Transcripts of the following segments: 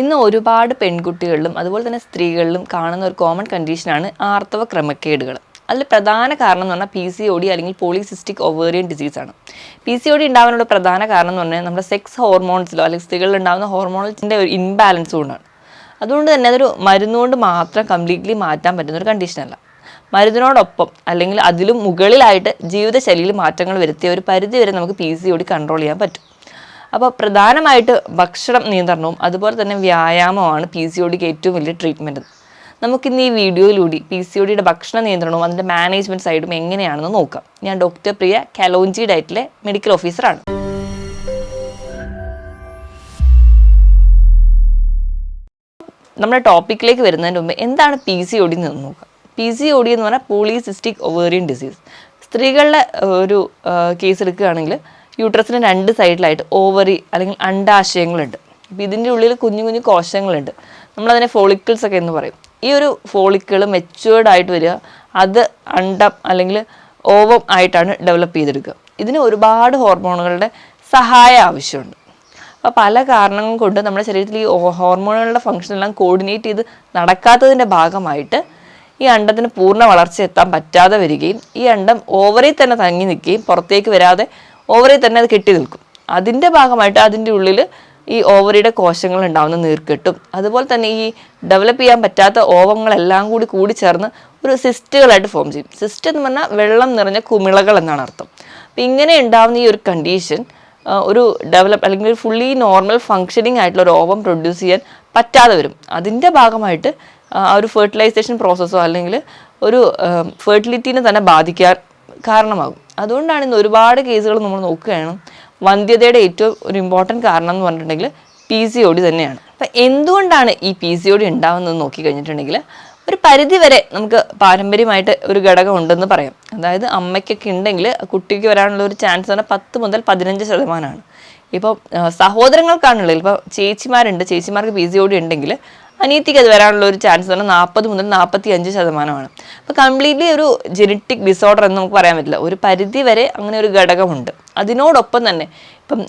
ഇന്ന് ഒരുപാട് പെൺകുട്ടികളിലും അതുപോലെ തന്നെ സ്ത്രീകളിലും കാണുന്ന ഒരു കോമൺ കണ്ടീഷനാണ് ആർത്തവ ക്രമക്കേടുകൾ അതിൽ പ്രധാന കാരണം എന്ന് പറഞ്ഞാൽ പി സി ഒ ഡി അല്ലെങ്കിൽ പോളിസിസ്റ്റിക് ഒവേറിയൻ ഡിസീസാണ് പി സി ഒ ഡി ഉണ്ടാകാനുള്ള പ്രധാന കാരണം എന്ന് പറഞ്ഞാൽ നമ്മുടെ സെക്സ് ഹോർമോൺസിലോ അല്ലെങ്കിൽ സ്ത്രീകളിൽ ഉണ്ടാകുന്ന ഹോർമോൺസിന്റെ ഒരു ഇൻബാലൻസ് കൊണ്ടാണ്. അതുകൊണ്ട് തന്നെ അതൊരു മരുന്നുകൊണ്ട് മാത്രം കംപ്ലീറ്റ്ലി മാറ്റാൻ പറ്റുന്ന ഒരു കണ്ടീഷനല്ല മരുന്നിനോടൊപ്പം അല്ലെങ്കിൽ അതിലും മുകളിലായിട്ട് ജീവിതശൈലിയിൽ മാറ്റങ്ങൾ വരുത്തിയ ഒരു പരിധി വരെ നമുക്ക് P C O D control ചെയ്യാൻ പറ്റും. അപ്പോൾ പ്രധാനമായിട്ട് ഭക്ഷണം നിയന്ത്രണവും അതുപോലെ തന്നെ വ്യായാമമാണ് പി സി ഒ ഏറ്റവും വലിയ ട്രീറ്റ്മെന്റ് നമുക്കിന്ന് ഈ വീഡിയോയിലൂടെ പി സി ഒ ഭക്ഷണ നിയന്ത്രണവും അതിന്റെ മാനേജ്മെന്റ് സൈഡും എങ്ങനെയാണെന്ന് നോക്കാം. ഞാൻ ഡോക്ടർ പ്രിയ കലോഞ്ചി ഡയറ്റിലെ മെഡിക്കൽ ഓഫീസറാണ് നമ്മുടെ ടോപ്പിക്കിലേക്ക് വരുന്നതിന് മുമ്പ് എന്താണ് പി സി ഒ എന്ന് നോക്കാം. പി സി ഒ എന്ന് പറഞ്ഞാൽ പോളിസിസ്റ്റിക് ഒവേറിയൻ ഡിസീസ് സ്ത്രീകളുടെ ഒരു കേസ് എടുക്കുകയാണെങ്കിൽ യൂട്രസിന് രണ്ട് സൈഡിലായിട്ട് ഓവറി അല്ലെങ്കിൽ അണ്ടാശയങ്ങളുണ്ട്. അപ്പോൾ ഇതിന്റെ ഉള്ളിൽ കുഞ്ഞു കുഞ്ഞു കോശങ്ങളുണ്ട്. നമ്മളതിനെ ഫോളിക്കിൾസ് ഒക്കെ എന്ന് പറയും. ഈ ഒരു ഫോളിക്കിൾ മെച്ചുവേർഡ് ആയിട്ട് വരിക അത് അണ്ടം അല്ലെങ്കിൽ ഓവം ആയിട്ടാണ് ഡെവലപ്പ് ചെയ്തെടുക്കുക. ഇതിന് ഒരുപാട് ഹോർമോണുകളുടെ സഹായം ആവശ്യമുണ്ട്. അപ്പോൾ പല കാരണങ്ങൾ കൊണ്ട് നമ്മുടെ ശരീരത്തിൽ ഈ ഹോർമോണുകളുടെ ഫംഗ്ഷൻ എല്ലാം കോർഡിനേറ്റ് ചെയ്ത് നടക്കാത്തതിന്റെ ഭാഗമായിട്ട് ഈ അണ്ടത്തിന് പൂർണ വളർച്ച എത്താൻ പറ്റാതെ വരികയും ഈ അണ്ടം ഓവറിൽ തന്നെ തങ്ങി നിൽക്കുകയും പുറത്തേക്ക് വരാതെ ഓവറിൽ തന്നെ അത് കെട്ടി നിൽക്കും. അതിന്റെ ഭാഗമായിട്ട് അതിന്റെ ഉള്ളിൽ ഈ ഓവറിയുടെ കോശങ്ങൾ ഉണ്ടാവുന്ന നീർക്കെട്ടും അതുപോലെ തന്നെ ഈ ഡെവലപ്പ് ചെയ്യാൻ പറ്റാത്ത ഓവങ്ങളെല്ലാം കൂടി കൂടി ചേർന്ന് ഒരു സിസ്റ്റുകളായിട്ട് ഫോം ചെയ്യും. സിസ്റ്റ് എന്ന് പറഞ്ഞാൽ വെള്ളം നിറഞ്ഞ കുമിളകൾ എന്നാണ് അർത്ഥം. അപ്പം ഇങ്ങനെ ഉണ്ടാവുന്ന ഈ ഒരു കണ്ടീഷൻ ഒരു ഡെവലപ്പ് അല്ലെങ്കിൽ ഒരു ഫുള്ളി നോർമൽ ഫങ്ഷനിങ് ആയിട്ടുള്ള ഒരു ഓവം പ്രൊഡ്യൂസ് ചെയ്യാൻ പറ്റാതെ വരും. അതിന്റെ ഭാഗമായിട്ട് ആ ഒരു ഫെർട്ടിലൈസേഷൻ പ്രോസസ്സോ അല്ലെങ്കിൽ ഒരു ഫെർട്ടിലിറ്റീനെ തന്നെ ബാധിക്കാൻ കാരണമാകും. അതുകൊണ്ടാണ് ഇന്ന് ഒരുപാട് കേസുകൾ നമ്മൾ നോക്കുകയാണ്. വന്ധ്യതയുടെ ഏറ്റവും ഒരു ഇമ്പോർട്ടന്റ് കാരണം എന്ന് പറഞ്ഞിട്ടുണ്ടെങ്കിൽ പി സി ഒ ഡി തന്നെയാണ്. അപ്പം എന്തുകൊണ്ടാണ് ഈ പി സി ഒ ഡി ഉണ്ടാവുന്നത് നോക്കി കഴിഞ്ഞിട്ടുണ്ടെങ്കിൽ ഒരു പരിധി വരെ നമുക്ക് പാരമ്പര്യമായിട്ട് ഒരു ഘടകം ഉണ്ടെന്ന് പറയാം. അതായത് അമ്മയ്ക്കൊക്കെ ഉണ്ടെങ്കിൽ കുട്ടിക്ക് വരാനുള്ള ഒരു ചാൻസ് തന്നെ പത്ത് മുതൽ പതിനഞ്ച് ശതമാനമാണ്. ഇപ്പോൾ സഹോദരങ്ങൾക്കാണുള്ളത്. ഇപ്പോൾ ചേച്ചിമാരുണ്ട്. ചേച്ചിമാർക്ക് പി സി ഒ ഡി ഉണ്ടെങ്കിൽ അനിയത്തിക്ക് അത് വരാനുള്ള ഒരു ചാൻസ് തന്നെ നാൽപ്പത് മുതൽ നാൽപ്പത്തി അഞ്ച് ശതമാനമാണ്. അപ്പോൾ കംപ്ലീറ്റ്ലി ഒരു ജെനറ്റിക് ഡിസോർഡർ എന്ന് നമുക്ക് പറയാൻ പറ്റില്ല. ഒരു പരിധി വരെ അങ്ങനെ ഒരു ഘടകമുണ്ട്. അതിനോടൊപ്പം തന്നെ ഇപ്പം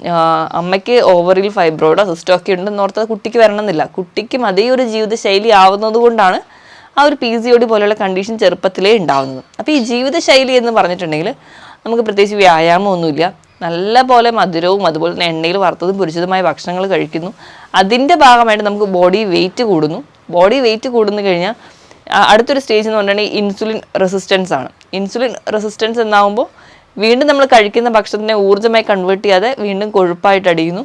അമ്മയ്ക്ക് ഓവറിൽ ഫൈബ്രോയിഡോ സിസ്റ്റോ ഒക്കെ ഉണ്ടെന്ന് ഓർത്തത് കുട്ടിക്ക് വരണമെന്നില്ല. കുട്ടിക്കും അതേ ഒരു ജീവിതശൈലി ആവുന്നതുകൊണ്ടാണ് ആ ഒരു പി സി ഒ ഡി പോലെയുള്ള കണ്ടീഷൻ ചെറുപ്പത്തിലേ ഉണ്ടാവുന്നത്. അപ്പോൾ ഈ ജീവിതശൈലി എന്ന് പറഞ്ഞിട്ടുണ്ടെങ്കിൽ നമുക്ക് പ്രത്യേകിച്ച് വ്യായാമമൊന്നുമില്ല. നല്ല പോലെ മധുരവും അതുപോലെ തന്നെ എണ്ണയിൽ വറുത്തതും പൊരിച്ചതുമായ ഭക്ഷണങ്ങൾ കഴിക്കുന്നു. അതിന്റെ ഭാഗമായിട്ട് നമുക്ക് ബോഡി വെയിറ്റ് കൂടുന്നു. ബോഡി വെയിറ്റ് കൂടുന്നു കഴിഞ്ഞാൽ അടുത്തൊരു സ്റ്റേജ് എന്ന് പറഞ്ഞിട്ടുണ്ടെങ്കിൽ ഇൻസുലിൻ റെസിസ്റ്റൻസ് ആണ്. ഇൻസുലിൻ റെസിസ്റ്റൻസ് എന്നാവുമ്പോൾ വീണ്ടും നമ്മൾ കഴിക്കുന്ന ഭക്ഷണത്തിനെ ഊർജമായി കൺവേർട്ട് ചെയ്യാതെ വീണ്ടും കൊഴുപ്പായിട്ട് അടിയുന്നു.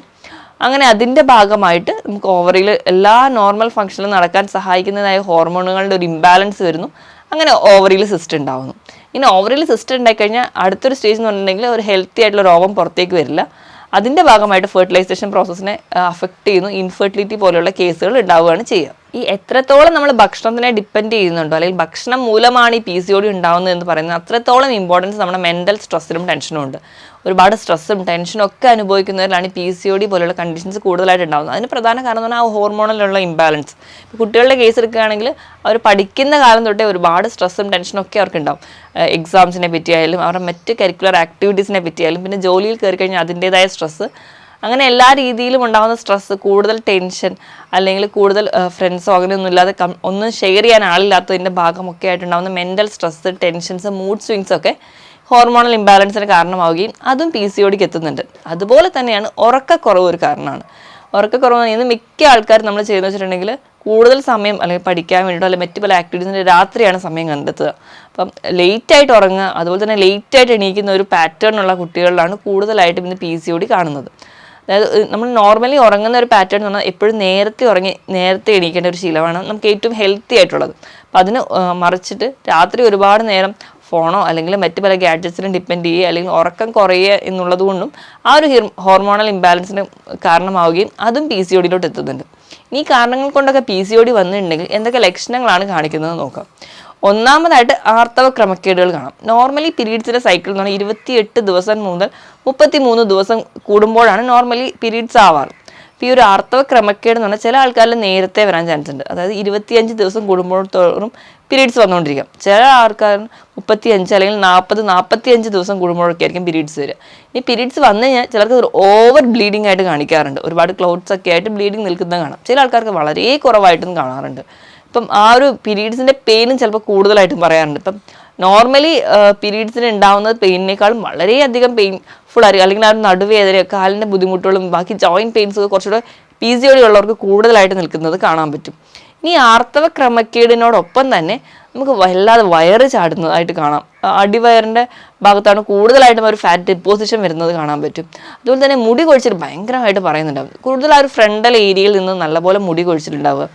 അങ്ങനെ അതിന്റെ ഭാഗമായിട്ട് നമുക്ക് ഓവറിൽ എല്ലാ നോർമൽ ഫങ്ഷനും നടക്കാൻ സഹായിക്കുന്നതായ ഹോർമോണുകളുടെ ഒരു ഇംബാലൻസ് വരുന്നു. അങ്ങനെ ഓവറിൽ സിസ്റ്റം ഉണ്ടാവുന്നു. ഇനി ഓവറിൽ സിസ്റ്റം ഉണ്ടായിക്കഴിഞ്ഞാൽ അടുത്തൊരു സ്റ്റേജ് എന്ന് പറഞ്ഞിട്ടുണ്ടെങ്കിൽ ഒരു ഹെൽത്തി ആയിട്ടുള്ള രോഗം പുറത്തേക്ക് വരില്ല. അതിന്റെ ഭാഗമായിട്ട് ഫെർട്ടിലൈസേഷൻ പ്രോസസ്സിനെ അഫക്റ്റ് ചെയ്യുന്നു. ഇൻഫെർട്ടിലിറ്റി പോലെയുള്ള കേസുകൾ ഉണ്ടാവുകയാണ് ചെയ്യുക. ഈ എത്രത്തോളം നമ്മൾ ഭക്ഷണത്തിനെ ഡിപ്പെൻഡ് ചെയ്യുന്നുണ്ടോ അല്ലെങ്കിൽ ഭക്ഷണം മൂലമാണ് ഈ പി സി ഒ ഡി ഉണ്ടാവുന്നത് എന്ന് പറയുന്നത് അത്രത്തോളം ഇമ്പോർട്ടൻസ് നമ്മുടെ മെന്റൽ സ്ട്രെസ്സിനും ടെൻഷനും ഉണ്ട്. ഒരുപാട് സ്ട്രെസ്സും ടെൻഷനും ഒക്കെ അനുഭവിക്കുന്നവരിലാണ് പി സി ഒ ഡി പോലുള്ള കണ്ടീഷൻസ് കൂടുതലായിട്ട് ഉണ്ടാകുന്നത് അതിന് പ്രധാന കാരണം എന്ന് പറഞ്ഞാൽ ആ ഹോർമോണിലുള്ള ഇംബാലൻസ് ഇപ്പോൾ കുട്ടികളുടെ കേസ് എടുക്കുകയാണെങ്കിൽ അവർ പഠിക്കുന്ന കാലം തൊട്ടേ ഒരുപാട് സ്ട്രെസ്സും ടെൻഷനും ഒക്കെ അവർക്ക് ഉണ്ടാവും. എക്സാംസിനെ പറ്റിയായാലും അവരുടെ മറ്റ് കരിക്കുലർ ആക്ടിവിറ്റീസിനെ പറ്റിയായാലും പിന്നെ ജോലിയിൽ കയറി കഴിഞ്ഞാൽ അതിന്റേതായ സ്ട്രെസ്സ് അങ്ങനെ എല്ലാ രീതിയിലും ഉണ്ടാകുന്ന സ്ട്രെസ്സ് കൂടുതൽ ടെൻഷൻ അല്ലെങ്കിൽ കൂടുതൽ ഫ്രണ്ട്സോ അങ്ങനെയൊന്നും ഇല്ലാതെ ഒന്നും ഷെയർ ചെയ്യാൻ ആളില്ലാത്തതിന്റെ ഭാഗമൊക്കെ ആയിട്ടുണ്ടാകുന്ന mental stress tensions mood swings ഒക്കെ ഹോർമോണൽ ഇംബാലൻസിന് കാരണമാവുകയും അതും പി സി ഒടിക്ക് എത്തുന്നുണ്ട്. അതുപോലെ തന്നെയാണ് ഉറക്കക്കുറവ് ഒരു കാരണമാണ്. ഉറക്കക്കുറവ് ഇന്ന് മിക്ക ആൾക്കാരും നമ്മൾ ചെയ്യുന്ന വെച്ചിട്ടുണ്ടെങ്കിൽ കൂടുതൽ സമയം അല്ലെങ്കിൽ പഠിക്കാൻ വേണ്ടിയിട്ടോ അല്ലെങ്കിൽ മറ്റു പല ആക്ടിവിറ്റീസിന്റെ രാത്രിയാണ് സമയം കണ്ടെത്തുക. അപ്പം ലേറ്റ് ആയിട്ട് ഉറങ്ങുക അതുപോലെ തന്നെ ലേറ്റ് ആയിട്ട് എണീക്കുന്ന ഒരു പാറ്റേൺ ഉള്ള കുട്ടികളിലാണ് കൂടുതലായിട്ടും ഇന്ന് പി സി ഒടി കാണുന്നത്. അതായത് നമ്മൾ നോർമലി ഉറങ്ങുന്ന ഒരു പാറ്റേൺ എന്ന് പറഞ്ഞാൽ എപ്പോഴും നേരത്തെ ഉറങ്ങി നേരത്തെ എണീക്കേണ്ട ഒരു ശീലമാണ് നമുക്ക് ഏറ്റവും ഹെൽത്തി ആയിട്ടുള്ളത്. അപ്പം അതിന് മറിച്ചിട്ട് രാത്രി ഒരുപാട് നേരം ഫോണോ അല്ലെങ്കിൽ മറ്റ് പല ഗാഡ്ജറ്റ്സിലും ഡിപ്പെൻഡ് ചെയ്യുക അല്ലെങ്കിൽ ഉറക്കം കുറയുക എന്നുള്ളത് കൊണ്ടും ആ ഒരു ഹോർമോണൽ ഇംബാലൻസിന് കാരണമാവുകയും അതും പി സി ഒടിയിലോട്ട് എത്തുന്നുണ്ട്. ഈ കാരണങ്ങൾ കൊണ്ടൊക്കെ പി സി ഒടി വന്നിട്ടുണ്ടെങ്കിൽ എന്തൊക്കെ ലക്ഷണങ്ങളാണ് കാണിക്കുന്നത് നോക്കാം. ഒന്നാമതായിട്ട് ആർത്തവ ക്രമക്കേടുകൾ കാണാം. നോർമലി പീരീഡ്സിന്റെ സൈക്കിൾ എന്ന് പറഞ്ഞാൽ ഇരുപത്തിയെട്ട് ദിവസം മുതൽ മുപ്പത്തി മൂന്ന് ദിവസം കൂടുമ്പോഴാണ് നോർമലി പീരീഡ്സ് ആവാറ്. അപ്പോൾ ഈ ഒരു ആർത്തവ ക്രമക്കേട് എന്ന് പറഞ്ഞാൽ ചില ആൾക്കാരിൽ നേരത്തെ വരാൻ ചാൻസ് ഉണ്ട്. അതായത് ഇരുപത്തിയഞ്ച് ദിവസം കൂടുമ്പോഴത്തോറും പീരീഡ്സ് വന്നുകൊണ്ടിരിക്കും ചില ആൾക്കാർ മുപ്പത്തി അഞ്ച് അല്ലെങ്കിൽ നാൽപ്പത് നാൽപ്പത്തി അഞ്ച് ദിവസം കൂടുമ്പോഴൊക്കെ ആയിരിക്കും പീരീഡ്സ് വരിക. ഈ പീരീഡ്സ് വന്നു കഴിഞ്ഞാൽ ചിലർക്ക് ഒരു ഓവർ ബ്ലീഡിംഗ് ആയിട്ട് കാണിക്കാറുണ്ട്. ഒരുപാട് ക്ലോത്ത്സ് ഒക്കെ ആയിട്ട് ബ്ലീഡിംഗ് നിൽക്കുന്നത് കാണാം. ചില ആൾക്കാർക്ക് വളരെ കുറവായിട്ടും കാണാറുണ്ട്. ഇപ്പം ആ ഒരു പീരീഡ്സിന്റെ പെയിനും ചിലപ്പോൾ കൂടുതലായിട്ടും പറയാറുണ്ട്. ഇപ്പം നോർമലി പീരീഡ്സിന് ഉണ്ടാവുന്നത് പെയിനേക്കാളും വളരെയധികം പെയിൻ ഫുൾ ആയിരിക്കും. അല്ലെങ്കിൽ ആ നടുവേദന കാലിന്റെ ബുദ്ധിമുട്ടുകളും ബാക്കി ജോയിന്റ് പെയിൻസ് കുറച്ചുകൂടെ പി സി ഒ ഉള്ളവർക്ക് കൂടുതലായിട്ട് നിൽക്കുന്നത് കാണാൻ പറ്റും. ഇനി ആർത്തവ ക്രമക്കേടിനോടൊപ്പം തന്നെ നമുക്ക് വല്ലാതെ വയറ് ചാടുന്നതായിട്ട് കാണാം. അടിവയറിന്റെ ഭാഗത്താണ് കൂടുതലായിട്ടും ഒരു ഫാറ്റ് ഡെപ്പോസിഷൻ വരുന്നത് കാണാൻ പറ്റും. അതുപോലെ തന്നെ മുടി കൊഴിച്ചിൽ ഭയങ്കരമായിട്ട് പറയുന്നുണ്ടാവും. കൂടുതൽ ആ ഒരു ഫ്രണ്ടൽ ഏരിയയിൽ നിന്ന് നല്ലപോലെ മുടി കൊഴിച്ചിലുണ്ടാവുക.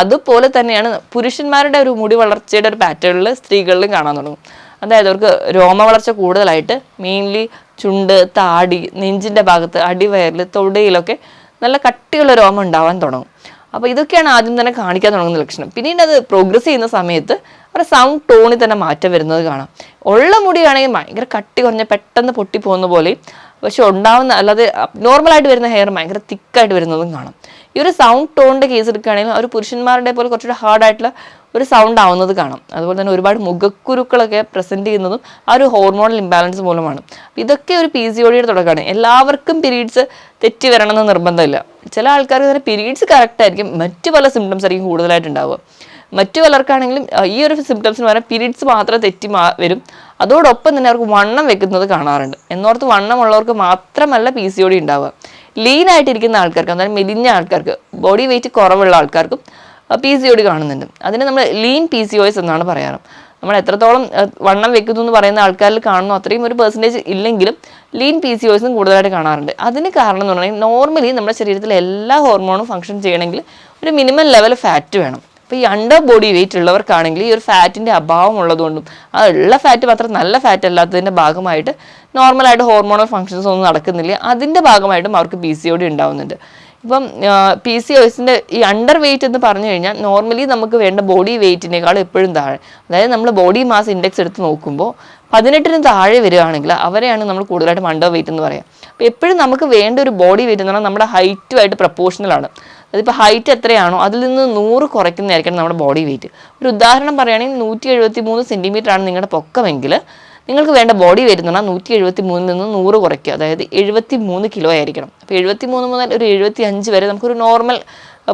അതുപോലെ തന്നെയാണ് പുരുഷന്മാരുടെ ഒരു മുടി വളർച്ചയുടെ ഒരു പാറ്റേണിൽ സ്ത്രീകളിലും കാണാൻ തുടങ്ങും. അതായത് അവർക്ക് രോമ വളർച്ച കൂടുതലായിട്ട് മെയിൻലി ചുണ്ട് താടി നെഞ്ചിന്റെ ഭാഗത്ത് അടിവയറിൽ തൊടയിലൊക്കെ നല്ല കട്ടിയുള്ള രോമം ഉണ്ടാവാൻ തുടങ്ങും. അപ്പോൾ ഇതൊക്കെയാണ് ആദ്യം തന്നെ കാണിക്കാൻ തുടങ്ങുന്ന ലക്ഷണം. പിന്നീട് അത് പ്രോഗ്രസ് ചെയ്യുന്ന സമയത്ത് അവരുടെ സൗണ്ട് ടോണിൽ തന്നെ മാറ്റം വരുന്നത് കാണാം. ഉള്ള മുടിയാണെങ്കിൽ ഭയങ്കര കട്ടി കുറഞ്ഞ പെട്ടെന്ന് പൊട്ടി പോകുന്ന പോലെയും പക്ഷെ ഉണ്ടാവുന്ന അല്ലാതെ നോർമലായിട്ട് വരുന്ന ഹെയർ ഭയങ്കര തിക്കായിട്ട് വരുന്നതും കാണാം. ഈ ഒരു സൗണ്ട് ടോണിന്റെ കേസ് എടുക്കുകയാണെങ്കിൽ ഒരു പുരുഷന്മാരുടെ പോലെ കുറച്ചുകൂടി ഹാർഡായിട്ടുള്ള ഒരു സൗണ്ട് ആവുന്നത് കാണാം. അതുപോലെ തന്നെ ഒരുപാട് മുഖക്കുരുക്കളൊക്കെ പ്രസന്റ് ചെയ്യുന്നതും ആ ഒരു ഹോർമോണൽ ഇംബാലൻസ് മൂലമാണ്. ഇതൊക്കെ ഒരു പി സി ഒടിയുടെ തുടക്കമാണ്. എല്ലാവർക്കും പീരീഡ്സ് തെറ്റി വരണമെന്ന് നിർബന്ധമില്ല. ചില ആൾക്കാർക്ക് തന്നെ പീരീഡ്സ് കറക്റ്റ് ആയിരിക്കും. മറ്റു പല സിംറ്റംസ് ആയിരിക്കും കൂടുതലായിട്ട് ഉണ്ടാവുക മറ്റു പലർക്കാണെങ്കിലും ഈ ഒരു സിംറ്റംസിന് പറഞ്ഞാൽ പീരീഡ്സ് മാത്രം തെറ്റി മാ വരും. അതോടൊപ്പം തന്നെ അവർക്ക് വണ്ണം വെക്കുന്നത് കാണാറുണ്ട്. എന്നോർത്ത് വണ്ണമുള്ളവർക്ക് മാത്രമല്ല പി സി ഒ ഉണ്ടാവുക. ലീൻ ആയിട്ടിരിക്കുന്ന ആൾക്കാർക്ക് അതായത് മെലിഞ്ഞ ആൾക്കാർക്ക് ബോഡി വെയിറ്റ് കുറവുള്ള ആൾക്കാർക്കും പി സി ഒ ഡി കാണുന്നുണ്ട്. അതിന് നമ്മൾ lean P C O S എന്നാണ് പറയാറ്. നമ്മൾ എത്രത്തോളം വണ്ണം വെക്കുന്നു എന്ന് പറയുന്ന ആൾക്കാരിൽ കാണുന്നു അത്രയും ഒരു പെർസെന്റേജ് ഇല്ലെങ്കിലും ലീൻ പി സി ഒസും കൂടുതലായിട്ട് കാണാറുണ്ട്. അതിന് കാരണം എന്ന് പറഞ്ഞാൽ നോർമലി നമ്മുടെ ശരീരത്തിൽ എല്ലാ ഹോർമോണും ഫങ്ഷൻ ചെയ്യണമെങ്കിൽ ഒരു മിനിമം ലെവൽ ഫാറ്റ് വേണം. അപ്പോൾ ഈ അണ്ടർ ബോഡി വെയിറ്റ് ഉള്ളവർക്കാണെങ്കിൽ ഈ ഒരു ഫാറ്റിന്റെ അഭാവം ഉള്ളതുകൊണ്ടും ആ ഉള്ള ഫാറ്റ് മാത്രം നല്ല ഫാറ്റ് അല്ലാത്തതിന്റെ ഭാഗമായിട്ട് നോർമലായിട്ട് ഹോർമോണൽ ഫങ്ഷൻസ് ഒന്നും നടക്കുന്നില്ല. അതിന്റെ ഭാഗമായിട്ടും അവർക്ക് പി സി ഒ ഡി ഉണ്ടാവുന്നുണ്ട്. ഇപ്പം പി സി ഒസിന്റെ ഈ അണ്ടർ വെയിറ്റ് എന്ന് പറഞ്ഞു കഴിഞ്ഞാൽ നോർമലി നമുക്ക് വേണ്ട ബോഡി വെയിറ്റിനേക്കാൾ എപ്പോഴും താഴെ. അതായത് നമ്മൾ ബോഡി മാസ് ഇൻഡെക്സ് എടുത്ത് നോക്കുമ്പോൾ പതിനെട്ടിന് താഴെ വരികയാണെങ്കിൽ അവരെയാണ് നമ്മൾ കൂടുതലായിട്ടും അണ്ടർ വെയിറ്റ് എന്ന് പറയാം. അപ്പോൾ എപ്പോഴും നമുക്ക് വേണ്ട ഒരു ബോഡി വെയിറ്റ് എന്ന് പറഞ്ഞാൽ നമ്മുടെ ഹൈറ്റുമായിട്ട് പ്രപ്പോർഷണലാണ് അതിപ്പോൾ ഹൈറ്റ് എത്രയാണോ അതിൽ നിന്ന് നൂറ് കുറയ്ക്കുന്നതായിരിക്കണം നമ്മുടെ ബോഡി വെയിറ്റ് ഒരു ഉദാഹരണം പറയുകയാണെങ്കിൽ നൂറ്റി എഴുപത്തി മൂന്ന് സെന്റിമീറ്റർ ആണ് നിങ്ങളുടെ പൊക്കമെങ്കിൽ നിങ്ങൾക്ക് വേണ്ട ബോഡി പറഞ്ഞാൽ നൂറ്റി എഴുപത്തി മൂന്നിൽ നിന്ന് നൂറ് കുറയ്ക്കുക. അതായത് എഴുപത്തി മൂന്ന് കിലോ ആയിരിക്കണം. അപ്പോൾ എഴുപത്തി മൂന്ന് മുതൽ ഒരു എഴുപത്തി അഞ്ച് വരെ നമുക്കൊരു നോർമൽ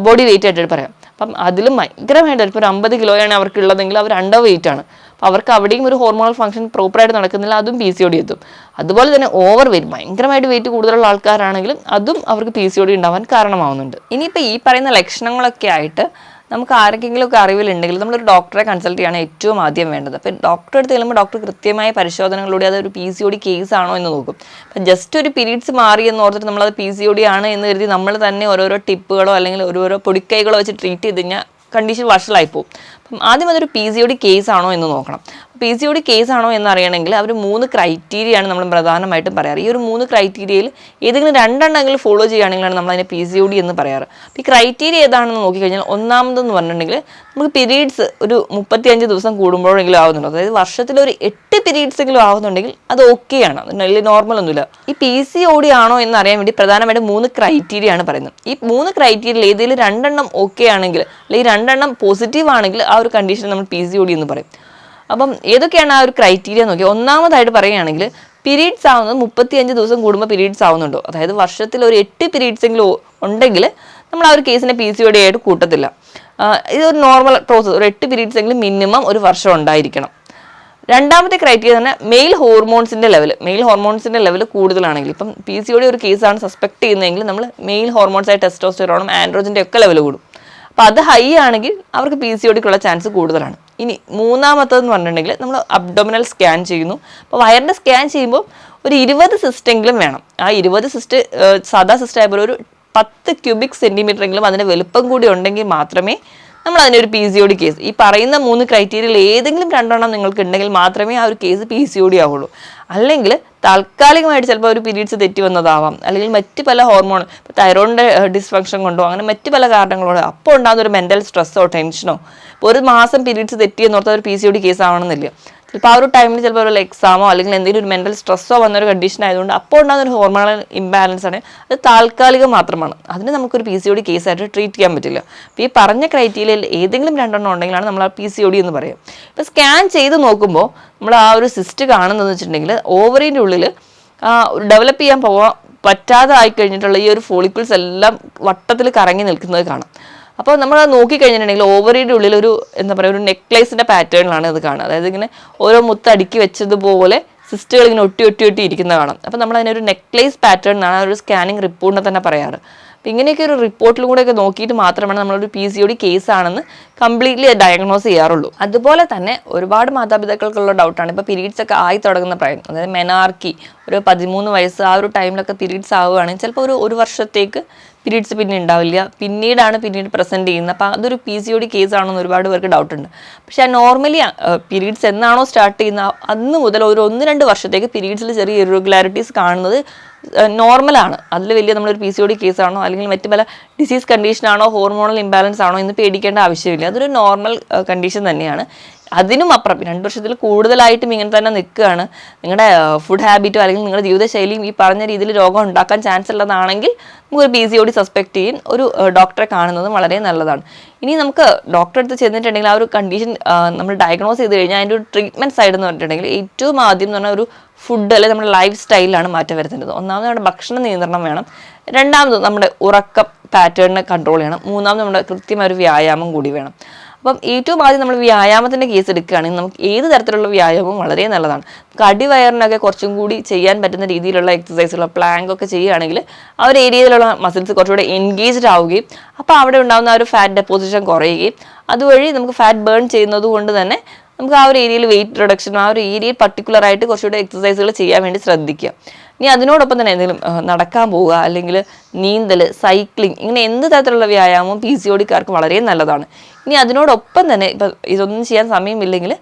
ബോഡി വെയിറ്റ് ആയിട്ട് പറയാം. അപ്പം അതിലും ഭയങ്കരമായിട്ട് ഇപ്പോൾ ഒരു അമ്പത് കിലോയാണ് അവർക്ക് ഉള്ളതെങ്കിൽ അവർ അണ്ടർ വെയിറ്റ് ആണ്. അപ്പോൾ അവർക്ക് അവിടെയും ഒരു ഹോർമോണൽ ഫംഗ്ഷൻ പ്രോപ്പറായിട്ട് നടക്കുന്നില്ല അതും പി സി ഒ ഡി എത്തും. അതുപോലെ തന്നെ ഓവർ വെയിറ്റ് ഭയങ്കരമായിട്ട് വെയിറ്റ് കൂടുതലുള്ള ആൾക്കാരാണെങ്കിലും അതും അവർക്ക് പി സി ഒ ഡി ഉണ്ടാവാൻ കാരണമാവുന്നുണ്ട്. ഇനിയിപ്പോൾ ഈ പറയുന്ന ലക്ഷണങ്ങളൊക്കെ ആയിട്ട് നമുക്ക് ആർക്കെങ്കിലും ഒക്കെ അറിവിലുണ്ടെങ്കിൽ നമ്മളൊരു ഡോക്ടറെ കൺസൾട്ട് ചെയ്യാണ് ഏറ്റവും ആദ്യം വേണ്ടത്. അപ്പോൾ ഡോക്ടറെ അടുത്ത് ചെല്ലുമ്പോൾ ഡോക്ടർ കൃത്യമായ പരിശോധനകളിലൂടെ അതൊരു P C O D case ആണോ എന്ന് നോക്കും. അപ്പം ജസ്റ്റ് ഒരു പീരീഡ്സ് മാറി എന്ന് ഓർത്തിട്ട് നമ്മളത് പി സി ഒ ഡി ആണ് എന്ന് കരുതി നമ്മൾ തന്നെ ഓരോരോ ടിപ്പുകളോ അല്ലെങ്കിൽ ഓരോരോ പൊടിക്കൈകളോ വെച്ച് ട്രീറ്റ് ചെയ്ത് കഴിഞ്ഞാൽ കണ്ടീഷൻ വഷളായി പോകും അപ്പം ആദ്യം അതൊരു P C O D case ആണോ എന്ന് നോക്കണം. P C O D case ആണോ എന്ന് അറിയണമെങ്കിൽ അവർ മൂന്ന് ക്രൈറ്റീരിയയാണ് നമ്മൾ പ്രധാനമായിട്ടും പറയാറ്. ഈ ഒരു മൂന്ന് ക്രൈറ്റീരിയയിൽ ഏതെങ്കിലും രണ്ടെണ്ണമെങ്കിലും ഫോളോ ചെയ്യുകയാണെങ്കിലാണ് നമ്മൾ അതിനെ പി സി ഒ ഡി എന്ന് പറയാറ്. അപ്പോൾ ഈ ക്രൈറ്റീരിയ ഏതാണെന്ന് നോക്കിക്കഴിഞ്ഞാൽ ഒന്നാമതെന്ന് പറഞ്ഞിട്ടുണ്ടെങ്കിൽ നമുക്ക് പീരീഡ്സ് ഒരു മുപ്പത്തിയഞ്ച് ദിവസം കൂടുമ്പോഴെങ്കിലും ആവുന്നുണ്ട്. അതായത് വർഷത്തിൽ ഒരു എട്ട് പീരീഡ്സ് എങ്കിലും ആവുന്നുണ്ടെങ്കിൽ അത് ഓക്കെയാണ് വലിയ നോർമൽ ഒന്നുമില്ല. ഈ പി സി ഒ ഡി ആണോ എന്ന് അറിയാൻ വേണ്ടി പ്രധാനമായിട്ടും മൂന്ന് ക്രൈറ്റീരിയ ആണ് പറയുന്നത്. ഈ മൂന്ന് ക്രൈറ്റീരിയയിൽ ഏതെങ്കിലും രണ്ടെണ്ണം ഓക്കെ ആണെങ്കിൽ അല്ലെങ്കിൽ രണ്ടെണ്ണം പോസിറ്റീവ് ആണെങ്കിൽ ആ ഒരു കണ്ടീഷൻ നമ്മൾ പി സി ഒ ഡി എന്ന് പറയും. അപ്പം ഏതൊക്കെയാണ് ആ ഒരു ക്രൈറ്റീരിയ നോക്കി ഒന്നാമതായിട്ട് പറയുകയാണെങ്കിൽ പീരീഡ്സ് ആവുന്നത് മുപ്പത്തിയഞ്ച് ദിവസം കൂടുമ്പോൾ പീരീഡ്സ് ആവുന്നുണ്ടോ. അതായത് വർഷത്തിൽ ഒരു എട്ട് പീരീഡ്സ് എങ്കിലും ഉണ്ടെങ്കിൽ നമ്മൾ ആ ഒരു കേസിനെ പി സി ഒ ഡി ആയിട്ട് കൂട്ടത്തില്ല. ഇതൊരു നോർമൽ പ്രോസസ്സ് ഒരു എട്ട് പീരീഡ്സ് എങ്കിലും മിനിമം ഒരു വർഷം ഉണ്ടായിരിക്കണം. രണ്ടാമത്തെ ക്രൈറ്റീരിയ തന്നെ മെയിൽ ഹോർമോൺസിന്റെ ലെവൽ മെയിൽ ഹോർമോൺസിന്റെ ലെവൽ കൂടുതലാണെങ്കിൽ ഇപ്പം പി സി ഒ ഡി ഒരു കേസാണ് സസ്പെക്ട് ചെയ്യുന്നതെങ്കിൽ നമ്മൾ മെയിൽ ഹോർമോൺസ് ആയി ടെസ്റ്റോസ്റ്റെറോണും ആൻഡ്രോജിന്റെ ഒക്കെ ലെവൽ കൂടും. അപ്പോൾ അത് ഹൈ ആണെങ്കിൽ അവർക്ക് പി സി ഒടിക്കുള്ള ചാൻസ് കൂടുതലാണ്. ഇനി മൂന്നാമത്തതെന്ന് പറഞ്ഞിട്ടുണ്ടെങ്കിൽ നമ്മൾ അബ്ഡോമിനൽ സ്കാൻ ചെയ്യുന്നു. അപ്പോൾ വയറിന്റെ സ്കാൻ ചെയ്യുമ്പോൾ ഒരു ഇരുപത് സിസ്റ്റെങ്കിലും വേണം. ആ ഇരുപത് സിസ്റ്റ് സാധാ സിസ്റ്റ് ആയപ്പോൾ ഒരു പത്ത് ക്യൂബിക് സെന്റിമീറ്ററെങ്കിലും അതിന്റെ വലുപ്പം കൂടി ഉണ്ടെങ്കിൽ മാത്രമേ നമ്മൾ അതിനെ ഒരു P C O D case ഈ പറയുന്ന മൂന്ന് ക്രൈറ്റീരിയയിൽ ഏതെങ്കിലും രണ്ടെണ്ണം നിങ്ങൾക്ക് ഉണ്ടെങ്കിൽ മാത്രമേ ആ ഒരു case P C O D ആവുള്ളൂ. അല്ലെങ്കിൽ താൽക്കാലികമായിട്ട് ചിലപ്പോൾ ഒരു പീരീഡ്സ് തെറ്റി വന്നതാവാം. അല്ലെങ്കിൽ മറ്റ് പല ഹോർമോൺ ഇപ്പോൾ തൈറോയിഡിന്റെ ഡിസ്ഫങ്ഷൻ കൊണ്ടോ അങ്ങനെ മറ്റ് പല കാരണങ്ങളോടോ അപ്പോൾ ഉണ്ടാകുന്ന ഒരു മെന്റൽ സ്ട്രെസ്സോ ടെൻഷനോ ഒരു മാസം പീരീഡ്സ് തെറ്റി എന്ന് ഓർത്താൽ ഒരു P C O D case ആവണമെന്നില്ല. ചിലപ്പോൾ ആ ഒരു ടൈമിൽ ചിലപ്പോൾ ഒരു എക്സാമോ അല്ലെങ്കിൽ എന്തെങ്കിലും ഒരു മെന്റൽ സ്ട്രെസ്സോ വന്ന ഒരു കണ്ടീഷൻ ആയതുകൊണ്ട് അപ്പോൾ ഉണ്ടാകുന്ന ഒരു ഹോർമോണൽ ഇംബാലൻസ് ആണ്. അത് താൽക്കാലികം മാത്രമാണ്. അതിന് നമുക്കൊരു പി സി ഒ ഡി കേസായിട്ട് ട്രീറ്റ് ചെയ്യാൻ പറ്റില്ല. അപ്പോൾ ഈ പറഞ്ഞ ക്രൈറ്റീരിയയിൽ ഏതെങ്കിലും രണ്ടെണ്ണം ഉണ്ടെങ്കിലാണ് നമ്മൾ ആ പി സി ഒ ഡി എന്ന് പറയും. ഇപ്പോൾ സ്കാൻ ചെയ്ത് നോക്കുമ്പോൾ നമ്മൾ ആ ഒരു സിസ്റ്റ് കാണുന്നതെന്ന് വെച്ചിട്ടുണ്ടെങ്കിൽ ഓവറിന്റെ ഉള്ളിൽ ഡെവലപ്പ് ചെയ്യാൻ പോവാ പറ്റാതെ ആയി കഴിഞ്ഞിട്ടുള്ള ഈ ഒരു ഫോളിക്കിൾസ് എല്ലാം വട്ടത്തിൽ കറങ്ങി നിൽക്കുന്നത് കാണാം. അപ്പോൾ നമ്മൾ നോക്കി കഴിഞ്ഞിട്ടുണ്ടെങ്കിൽ ഓവറിയുടെ ഉള്ളിൽ ഒരു എന്താ പറയുക ഒരു നെക്ലേസിന്റെ പാറ്റേണിലാണ് ഇത് കാണുക അതായത് ഇങ്ങനെ ഓരോ മുത്ത് അടുക്കി വെച്ചതുപോലെ സിസ്റ്റുകൾ ഇങ്ങനെ ഒട്ടി ഒട്ടി ഒട്ടി ഇരിക്കുന്ന കാണാം. അപ്പോൾ നമ്മൾ അതിനൊരു നെക്ലേസ് പാറ്റേൺ എന്നാണ് ഒരു സ്കാനിങ് റിപ്പോർട്ടിനെ തന്നെ പറയാറ്. അപ്പം ഇങ്ങനെയൊക്കെ ഒരു റിപ്പോർട്ടിലും കൂടെ ഒക്കെ നോക്കിയിട്ട് മാത്രമാണ് നമ്മളൊരു P C O D case ആണെന്ന് കംപ്ലീറ്റ്ലി ഡയഗ്നോസ് ചെയ്യാറുള്ളൂ. അതുപോലെ തന്നെ ഒരുപാട് മാതാപിതാക്കൾക്കുള്ള ഡൗട്ടാണ് ഇപ്പോൾ പീരീഡ്സ് ഒക്കെ ആയി തുടങ്ങുന്ന പ്രായം അതായത് മെനാർക്കി ഒരു പതിമൂന്ന് വയസ്സ് ആ ഒരു ടൈമിലൊക്കെ പീരീഡ്സ് ആവുകയാണെങ്കിൽ ചിലപ്പോൾ ഒരു ഒരു വർഷത്തേക്ക് പീരീഡ്സ് പിന്നെ ഉണ്ടാവില്ല. പിന്നീടാണ് പിന്നീട് പ്രസന്റ് ചെയ്യുന്നത്. അപ്പോൾ അതൊരു P C O D case ആണെന്ന് ഒരുപാട് പേർക്ക് ഡൗട്ട് ഉണ്ട്. പക്ഷേ നോർമലി പീരീഡ്സ് എന്നാണോ സ്റ്റാർട്ട് ചെയ്യുന്ന അന്ന് മുതൽ ഒരു ഒന്ന് രണ്ട് വർഷത്തേക്ക് പീരീഡ്സിൽ ചെറിയ ഇറഗുലാരിറ്റീസ് കാണുന്നത് നോർമലാണ് അതിൽ വലിയ നമ്മളൊരു പി സി ഒ ഡി കേസാണോ അല്ലെങ്കിൽ മറ്റു പല ഡിസീസ് കണ്ടീഷനാണോ ഹോർമോണൽ ഇംബാലൻസ് ആണോ എന്ന് പേടിക്കേണ്ട ആവശ്യമില്ല. അതൊരു നോർമൽ കണ്ടീഷൻ തന്നെയാണ്. അതിനും അപ്പുറം. രണ്ട് വർഷത്തിൽ കൂടുതലായിട്ടും ഇങ്ങനെ തന്നെ നിൽക്കുകയാണ്. നിങ്ങളുടെ ഫുഡ് ഹാബിറ്റോ അല്ലെങ്കിൽ നിങ്ങളുടെ ജീവിതശൈലിയും ഈ പറഞ്ഞ രീതിയിൽ രോഗം ഉണ്ടാക്കാൻ ചാൻസ് ഉള്ളതാണെങ്കിൽ നമുക്ക് P C O D suspect ചെയ്യും ഒരു ഡോക്ടറെ കാണുന്നതും വളരെ നല്ലതാണ്. ഇനി നമുക്ക് ഡോക്ടറെ അടുത്ത് ചെന്നിട്ടുണ്ടെങ്കിൽ ആ ഒരു കണ്ടീഷൻ നമ്മൾ ഡയഗ്നോസ് ചെയ്ത് കഴിഞ്ഞാൽ അതിന്റെ ഒരു ട്രീറ്റ്മെന്റ് സൈഡ് എന്ന് പറഞ്ഞിട്ടുണ്ടെങ്കിൽ ഏറ്റവും ആദ്യം എന്ന് പറഞ്ഞാൽ ഒരു ഫുഡ് അല്ലെങ്കിൽ നമ്മുടെ ലൈഫ് സ്റ്റൈലിലാണ് മാറ്റം വരുത്തേണ്ടത്. ഒന്നാമത് നമ്മുടെ ഭക്ഷണ നിയന്ത്രണം വേണം. രണ്ടാമത് നമ്മുടെ ഉറക്കം പാറ്റേണിനെ കൺട്രോൾ ചെയ്യണം. മൂന്നാമത് നമ്മുടെ കൃത്യമായ ഒരു വ്യായാമം കൂടി വേണം. അപ്പം ഏറ്റവും ആദ്യം നമ്മൾ വ്യായാമത്തിന്റെ കേസ് എടുക്കുകയാണെങ്കിൽ നമുക്ക് ഏത് തരത്തിലുള്ള വ്യായാമവും വളരെ നല്ലതാണ്. കടിവയറിനൊക്കെ കുറച്ചും കൂടി ചെയ്യാൻ പറ്റുന്ന രീതിയിലുള്ള എക്സസൈസുകൾ പ്ലാങ്ക് ഒക്കെ ചെയ്യുകയാണെങ്കിൽ ആ ഒരു ഏരിയയിലുള്ള മസിൽസ് കുറച്ചുകൂടെ എൻഗേജ്ഡ് ആവുകയും അപ്പോൾ അവിടെ ഉണ്ടാകുന്ന ആ ഒരു ഫാറ്റ് ഡെപ്പോസിഷൻ കുറയുകയും അതുവഴി നമുക്ക് ഫാറ്റ് ബേൺ ചെയ്യുന്നത് കൊണ്ട് തന്നെ നമുക്ക് ആ ഒരു ഏരിയയിൽ വെയിറ്റ് റിഡക്ഷൻ ആ ഒരു ഏരിയയിൽ പർട്ടിക്കുലർ ആയിട്ട് കുറച്ചുകൂടെ എക്സസൈസുകൾ ചെയ്യാൻ വേണ്ടി ശ്രദ്ധിക്കുക. ഇനി അതിനോടൊപ്പം തന്നെ എന്തെങ്കിലും നടക്കാൻ പോവുക അല്ലെങ്കിൽ നീന്തൽ സൈക്ലിംഗ് ഇങ്ങനെ എന്ത് തരത്തിലുള്ള വ്യായാമവും പി സി ഓടിക്കാർക്ക് വളരെ നല്ലതാണ്. ഇനി അതിനോടൊപ്പം തന്നെ ഇപ്പം ഇതൊന്നും ചെയ്യാൻ സമയമില്ലെങ്കിൽ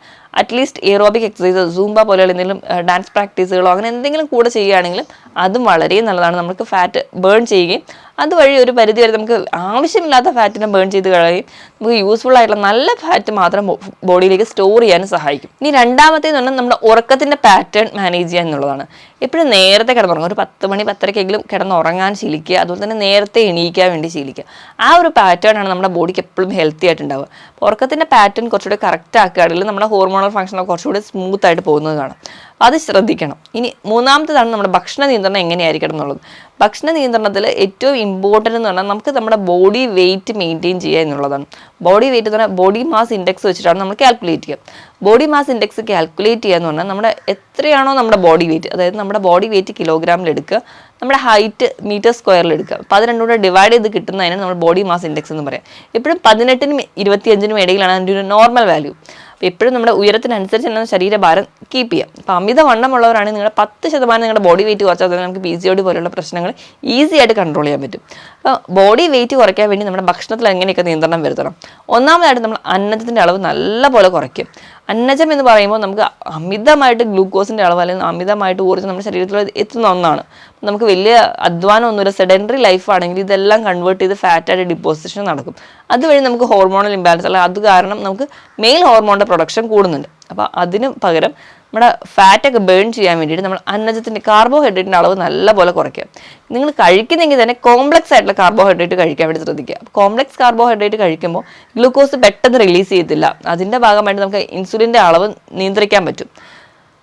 at least aerobic exercise Zumba പോലെയുള്ള എന്തെങ്കിലും ഡാൻസ് പ്രാക്ടീസുകളോ അങ്ങനെ എന്തെങ്കിലും കൂടെ ചെയ്യുകയാണെങ്കിലും അതും വളരെ നല്ലതാണ്. നമുക്ക് ഫാറ്റ് ബേൺ ചെയ്യുകയും അതുവഴി ഒരു പരിധി വരെ നമുക്ക് ആവശ്യമില്ലാത്ത ഫാറ്റിനെ ബേൺ ചെയ്ത് കളയുകയും നമുക്ക് യൂസ്ഫുൾ ആയിട്ടുള്ള നല്ല ഫാറ്റ് മാത്രം ബോഡിയിലേക്ക് സ്റ്റോർ ചെയ്യാനും സഹായിക്കും. ഇനി രണ്ടാമത്തേന്ന് പറഞ്ഞാൽ നമ്മുടെ ഉറക്കത്തിന്റെ പാറ്റേൺ മാനേജ് ചെയ്യുക എന്നുള്ളതാണ്. എപ്പോഴും നേരത്തെ കിടന്നുറങ്ങും ഒരു പത്ത് മണി പത്തരക്കെങ്കിലും കിടന്നുറങ്ങാൻ ശീലിക്കുക. അതുപോലെ തന്നെ നേരത്തെ എണീക്കാൻ വേണ്ടി ശീലിക്കുക. ആ ഒരു പാറ്റേൺ ആണ് നമ്മുടെ ബോഡിക്ക് എപ്പോഴും ഹെൽത്തി ആയിട്ടുണ്ടാവുക അപ്പോൾ ഉറക്കത്തിന്റെ പാറ്റേൺ കുറച്ചുകൂടി കറക്റ്റ് ആക്കുകയാണെങ്കിൽ നമ്മുടെ ഹോർമോണൽ ഫംഗ്ഷനൊക്കെ കുറച്ചുകൂടി സ്മൂത്ത് ആയിട്ട് പോകുന്നത് കാണാം. അത് ശ്രദ്ധിക്കണം. ഇനി മൂന്നാമത്തേതാണ് നമ്മുടെ ഭക്ഷണ നിയന്ത്രണം എങ്ങനെയായിരിക്കണം എന്നുള്ളത്. ഭക്ഷണ നിയന്ത്രണത്തിൽ ഏറ്റവും ഇമ്പോർട്ടന്റ് എന്ന് പറഞ്ഞാൽ നമുക്ക് നമ്മുടെ ബോഡി വെയിറ്റ് മെയിന്റെയിൻ ചെയ്യുക എന്നുള്ളതാണ്. ബോഡി വെയിറ്റ് എന്ന് പറഞ്ഞാൽ ബോഡി മാസ് ഇൻഡെക്സ് വെച്ചിട്ടാണ് നമ്മൾ കാൽക്കുലേറ്റ് ചെയ്യുക. ബോഡി മാസ് ഇൻഡെക്സ് കാൽക്കുലേറ്റ് ചെയ്യുക എന്ന് പറഞ്ഞാൽ നമ്മുടെ എത്രയാണോ നമ്മുടെ ബോഡി വെയിറ്റ് അതായത് നമ്മുടെ ബോഡി വെയിറ്റ് കിലോഗ്രാമിൽ എടുക്കുക നമ്മുടെ ഹൈറ്റ് മീറ്റർ സ്ക്വയറിൽ എടുക്കുക. അപ്പോൾ അത് രണ്ടും കൂടെ ഡിവൈഡ് ചെയ്ത് കിട്ടുന്നതിന് നമ്മൾ ബോഡി മാസ് ഇൻഡെക്സ് എന്ന് പറയാം. എപ്പോഴും പതിനെട്ടിനും ഇരുപത്തിയഞ്ചിനും ഇടയിലാണ് അതിന്റെ ഒരു നോർമൽ വാല്യൂ അപ്പോൾ എപ്പോഴും നമ്മുടെ ഉയരത്തിനനുസരിച്ച് തന്നെ ശരീരഭാരം കീപ്പ് ചെയ്യാം. അപ്പോൾ അമിത വണ്ണമുള്ളവരാണെങ്കിൽ നിങ്ങളുടെ പത്ത് ശതമാനം നിങ്ങളുടെ ബോഡി വെയിറ്റ് കുറച്ചാൽ തന്നെ നമുക്ക് പി സി ഒടി പോലുള്ള പ്രശ്നങ്ങൾ ഈസി ആയിട്ട് കൺട്രോൾ ചെയ്യാൻ പറ്റും. അപ്പോൾ ബോഡി വെയിറ്റ് കുറയ്ക്കാൻ വേണ്ടി നമ്മുടെ ഭക്ഷണത്തിൽ എങ്ങനെയൊക്കെ നിയന്ത്രണം വരുത്തണം? ഒന്നാമതായിട്ട് നമ്മൾ അന്നത്തിന്റെ അളവ് നല്ലപോലെ കുറയ്ക്കും. അന്നജം എന്ന് പറയുമ്പോൾ നമുക്ക് അമിതമായിട്ട് ഗ്ലൂക്കോസിന്റെ അളവ് അല്ലെങ്കിൽ അമിതമായിട്ട് ഊർജം നമ്മുടെ ശരീരത്തിൽ എത്തുന്ന ഒന്നാണ്. നമുക്ക് വലിയ അധ്വാനം ഒന്നുമില്ല. സെഡന്ററി ലൈഫ് ആണെങ്കിൽ ഇതെല്ലാം കൺവേർട്ട് ചെയ്ത് ഫാറ്റായിട്ട് ഡിപ്പോസിഷൻ നടക്കും. അതുവഴി നമുക്ക് ഹോർമോണൽ ഇംബാലൻസ് അല്ല അത് കാരണം നമുക്ക് മെയിൽ ഹോർമോണിന്റെ പ്രൊഡക്ഷൻ കൂടുന്നുണ്ട്. അപ്പോൾ അതിന് പകരം നമ്മുടെ ഫാറ്റൊക്കെ ബേൺ ചെയ്യാൻ വേണ്ടിയിട്ട് നമ്മൾ അന്നജത്തിന്റെ കാർബോഹൈഡ്രേറ്റിന്റെ അളവ് നല്ലപോലെ കുറയ്ക്കുക. നിങ്ങൾ കഴിക്കുന്നെങ്കിൽ തന്നെ കോംപ്ലക്സ് ആയിട്ടുള്ള കാർബോഹൈഡ്രേറ്റ് കഴിക്കാൻ വേണ്ടി ശ്രദ്ധിക്കുക. കോംപ്ലക്സ് കാർബോഹൈഡ്രേറ്റ് കഴിക്കുമ്പോൾ ഗ്ലൂക്കോസ് പെട്ടെന്ന് റിലീസ് ചെയ്യത്തില്ല. അതിന്റെ ഭാഗമായിട്ട് നമുക്ക് ഇൻസുലിന്റെ അളവ് നിയന്ത്രിക്കാൻ പറ്റും.